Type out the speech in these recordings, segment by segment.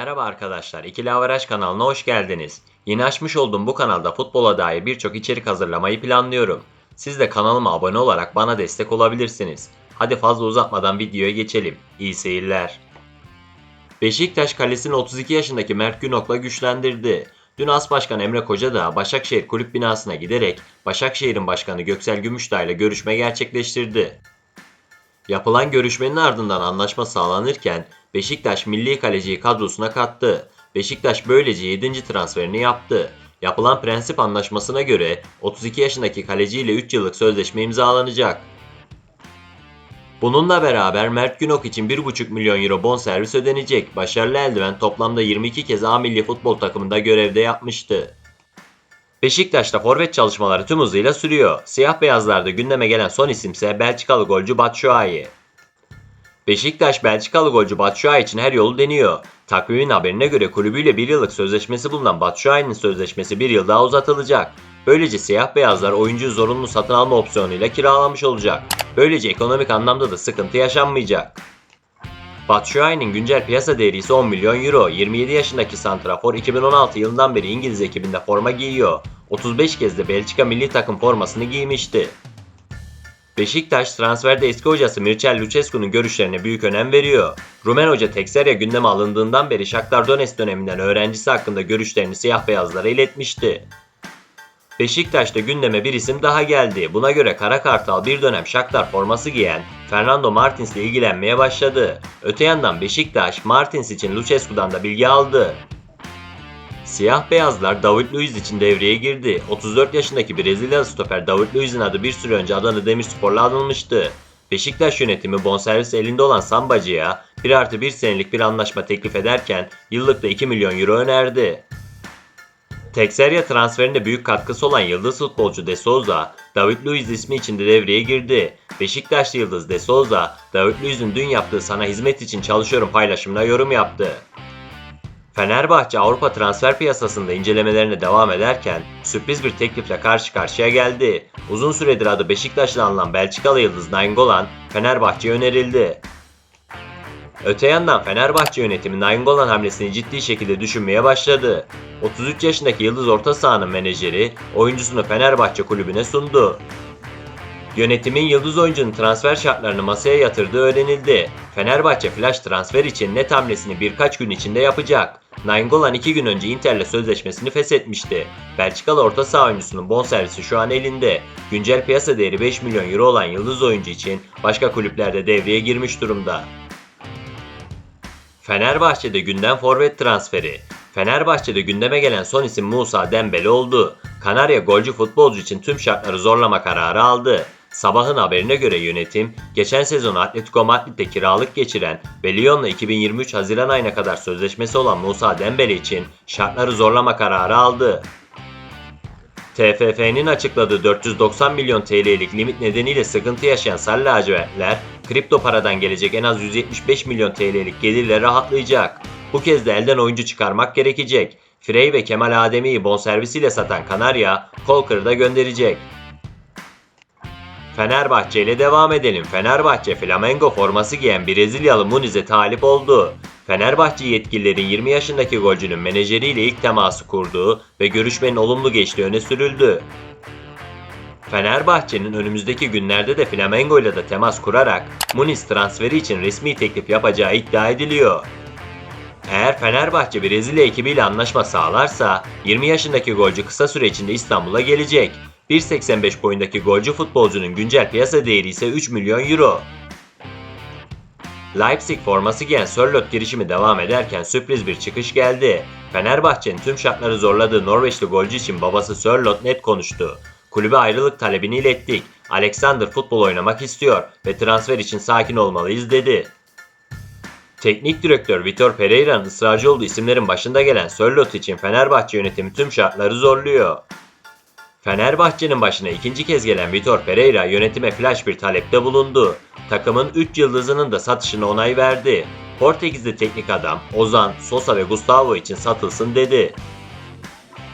Merhaba arkadaşlar, İkili Averaj kanalına hoş geldiniz. Yeni açmış olduğum bu kanalda futbola dair birçok içerik hazırlamayı planlıyorum. Siz de kanalıma abone olarak bana destek olabilirsiniz. Hadi fazla uzatmadan videoya geçelim. İyi seyirler. Beşiktaş kalesini 32 yaşındaki Mert Günok'la güçlendirdi. Dün As Başkan Emre Koca da Başakşehir kulüp binasına giderek Başakşehir'in başkanı Göksel Gümüşdağ ile görüşme gerçekleştirdi. Yapılan görüşmenin ardından anlaşma sağlanırken Beşiktaş milli kaleciyi kadrosuna kattı. Beşiktaş böylece 7. transferini yaptı. Yapılan prensip anlaşmasına göre 32 yaşındaki kaleciyle 3 yıllık sözleşme imzalanacak. Bununla beraber Mert Günok için 1,5 milyon euro bonservis ödenecek. Başarılı eldiven toplamda 22 kez A milli futbol takımında görevde yapmıştı. Beşiktaş'ta forvet çalışmaları tüm hızıyla sürüyor. Siyah beyazlarda gündeme gelen son isimse Belçikalı golcü Batshuayi. Beşiktaş Belçikalı golcü Batshuayi için her yolu deniyor. Takvimin haberine göre kulübüyle bir yıllık sözleşmesi bulunan Batshuayi'nin sözleşmesi bir yıl daha uzatılacak. Böylece siyah beyazlar oyuncuyu zorunlu satın alma opsiyonuyla kiralamış olacak. Böylece ekonomik anlamda da sıkıntı yaşanmayacak. Batshuayi'nin güncel piyasa değeri ise 10 milyon euro. 27 yaşındaki santrafor 2016 yılından beri İngiliz ekibinde forma giyiyor. 35 kez de Belçika milli takım formasını giymişti. Beşiktaş transferde eski hocası Mircea Lucescu'nun görüşlerine büyük önem veriyor. Rumen hoca Texeria gündeme alındığından beri Shakhtar Donetsk döneminden öğrencisi hakkında görüşlerini siyah beyazlara iletmişti. Beşiktaş'ta gündeme bir isim daha geldi. Buna göre Kara Kartal bir dönem Shakhtar forması giyen Fernando Martins ile ilgilenmeye başladı. Öte yandan Beşiktaş Martins için Lucescu'dan da bilgi aldı. Siyah beyazlar David Luiz için devreye girdi. 34 yaşındaki Brezilyalı stoper David Luiz'in adı bir süre önce Adana Demirspor'la anılmıştı. Beşiktaş yönetimi bonservis elinde olan Sambacı'ya 1 artı 1 senelik bir anlaşma teklif ederken yıllık da 2 milyon euro önerdi. Texeria transferinde büyük katkısı olan yıldız futbolcu De Souza, David Luiz ismi içinde devreye girdi. Beşiktaşlı yıldız De Souza, David Luiz'in dün yaptığı sana hizmet için çalışıyorum paylaşımına yorum yaptı. Fenerbahçe Avrupa transfer piyasasında incelemelerine devam ederken sürpriz bir teklifle karşı karşıya geldi. Uzun süredir adı Beşiktaş'la anılan Belçikalı yıldız Nainggolan Fenerbahçe'ye önerildi. Öte yandan Fenerbahçe yönetimi Nainggolan hamlesini ciddi şekilde düşünmeye başladı. 33 yaşındaki yıldız orta sahanın menajeri oyuncusunu Fenerbahçe kulübüne sundu. Yönetimin yıldız oyuncunun transfer şartlarını masaya yatırdığı öğrenildi. Fenerbahçe flash transfer için net hamlesini birkaç gün içinde yapacak. Nainggolan 2 gün önce Inter'le sözleşmesini feshetmişti. Belçikalı orta saha oyuncusunun bonservisi şu an elinde. Güncel piyasa değeri 5 milyon euro olan yıldız oyuncu için başka kulüplerde devreye girmiş durumda. Fenerbahçe'de gündem forvet transferi. Fenerbahçe'de gündeme gelen son isim Musa Dembele oldu. Kanarya golcü futbolcu için tüm şartları zorlama kararı aldı. Sabahın haberine göre yönetim, geçen sezon Atletico Madrid'de kiralık geçiren ve Lyon'la 2023 Haziran ayına kadar sözleşmesi olan Musa Dembele için şartları zorlama kararı aldı. TFF'nin açıkladığı 490 milyon TL'lik limit nedeniyle sıkıntı yaşayan Sarı lacivertler, kripto paradan gelecek en az 175 milyon TL'lik gelirle rahatlayacak. Bu kez de elden oyuncu çıkarmak gerekecek. Frey ve Kemal Ademi'yi bonservisiyle satan Kanarya, Kolkır'ı da gönderecek. Fenerbahçe ile devam edelim. Fenerbahçe Flamengo forması giyen Brezilyalı Muniz'e talip oldu. Fenerbahçe yetkililerin 20 yaşındaki golcünün menajeriyle ilk teması kurduğu ve görüşmenin olumlu geçtiği öne sürüldü. Fenerbahçe'nin önümüzdeki günlerde de Flamengo ile de temas kurarak Muniz transferi için resmi teklif yapacağı iddia ediliyor. Eğer Fenerbahçe Brezilya ekibiyle anlaşma sağlarsa 20 yaşındaki golcü kısa süre içinde İstanbul'a gelecek. 1.85 boyundaki golcü futbolcunun güncel piyasa değeri ise 3 milyon euro. Leipzig forması giyen Sörloth girişimi devam ederken sürpriz bir çıkış geldi. Fenerbahçe'nin tüm şartları zorladığı Norveçli golcü için babası Sörloth net konuştu. Kulübe ayrılık talebini ilettik. Alexander futbol oynamak istiyor ve transfer için sakin olmalıyız dedi. Teknik direktör Vitor Pereira'nın ısrarcı olduğu isimlerin başında gelen Sörloth için Fenerbahçe yönetimi tüm şartları zorluyor. Fenerbahçe'nin başına ikinci kez gelen Vitor Pereira yönetime flash bir talepte bulundu. Takımın 3 yıldızının da satışına onay verdi. Portekizli teknik adam Ozan, Sosa ve Gustavo için satılsın dedi.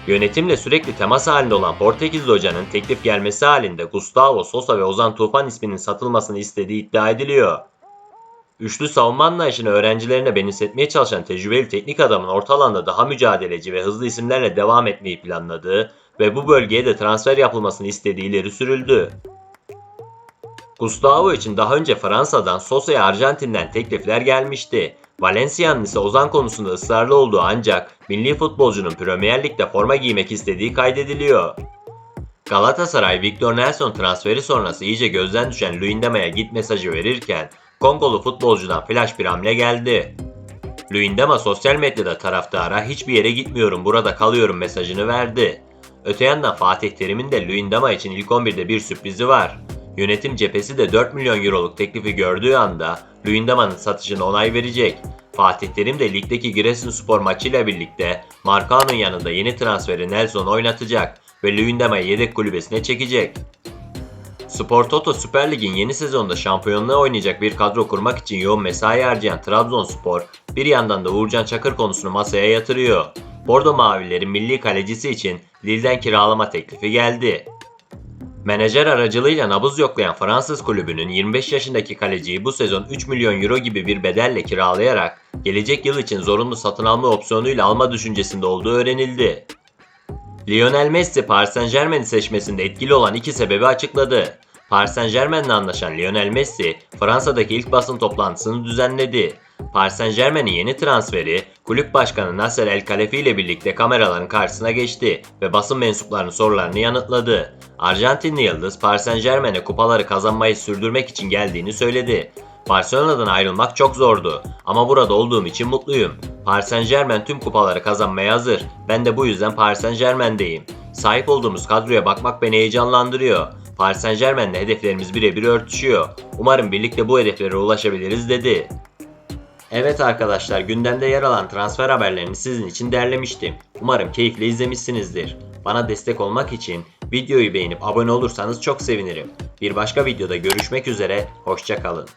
Yönetimle sürekli temas halinde olan Portekizli hocanın teklif gelmesi halinde Gustavo, Sosa ve Ozan Tufan isminin satılmasını istediği iddia ediliyor. Üçlü savunma anlayışını öğrencilerine benimsetmeye çalışan tecrübeli teknik adamın orta alanda daha mücadeleci ve hızlı isimlerle devam etmeyi planladığı ve bu bölgeye de transfer yapılmasını istediği ileri sürüldü. Gustavo için daha önce Fransa'dan, Sosa'ya Arjantin'den teklifler gelmişti. Valencia'nın ise Ozan konusunda ısrarlı olduğu ancak milli futbolcunun Premier Lig'de forma giymek istediği kaydediliyor. Galatasaray Victor Nelson transferi sonrası iyice gözden düşen Luyendama'ya git mesajı verirken Kongolu futbolcudan flash bir hamle geldi. Luyendama sosyal medyada taraftara hiçbir yere gitmiyorum burada kalıyorum mesajını verdi. Öte yandan Fatih Terim'in de Luyendama için ilk 11'de bir sürprizi var. Yönetim cephesi de 4 milyon euroluk teklifi gördüğü anda Luyendama'nın satışına onay verecek. Fatih Terim de ligdeki Giresunspor maçıyla birlikte Marcao'nun yanında yeni transferi Nelson oynatacak ve Luyendama'yı yedek kulübesine çekecek. Spor Toto Süper Lig'in yeni sezonda şampiyonluğa oynayacak bir kadro kurmak için yoğun mesai harcayan Trabzonspor bir yandan da Uğurcan Çakır konusunu masaya yatırıyor. Bordo Mavilerin milli kalecisi için Lille'den kiralama teklifi geldi. Menajer aracılığıyla nabız yoklayan Fransız kulübünün 25 yaşındaki kaleciyi bu sezon 3 milyon euro gibi bir bedelle kiralayarak gelecek yıl için zorunlu satın alma opsiyonuyla alma düşüncesinde olduğu öğrenildi. Lionel Messi Paris Saint Germain'i seçmesinde etkili olan iki sebebi açıkladı. Paris Saint Germain'le anlaşan Lionel Messi, Fransa'daki ilk basın toplantısını düzenledi. Paris Saint Germain'in yeni transferi, kulüp başkanı Nasser El Khelaifi ile birlikte kameraların karşısına geçti ve basın mensuplarının sorularını yanıtladı. Arjantinli yıldız Paris Saint Germain'e kupaları kazanmayı sürdürmek için geldiğini söyledi. Barcelona'dan ayrılmak çok zordu ama burada olduğum için mutluyum. Paris Saint Germain tüm kupaları kazanmaya hazır. Ben de bu yüzden Paris Saint Germain'deyim. Sahip olduğumuz kadroya bakmak beni heyecanlandırıyor. Paris Saint Germain'le hedeflerimiz birebir örtüşüyor. Umarım birlikte bu hedeflere ulaşabiliriz dedi. Evet arkadaşlar gündemde yer alan transfer haberlerini sizin için derlemiştim. Umarım keyifle izlemişsinizdir. Bana destek olmak için videoyu beğenip abone olursanız çok sevinirim. Bir başka videoda görüşmek üzere, hoşçakalın.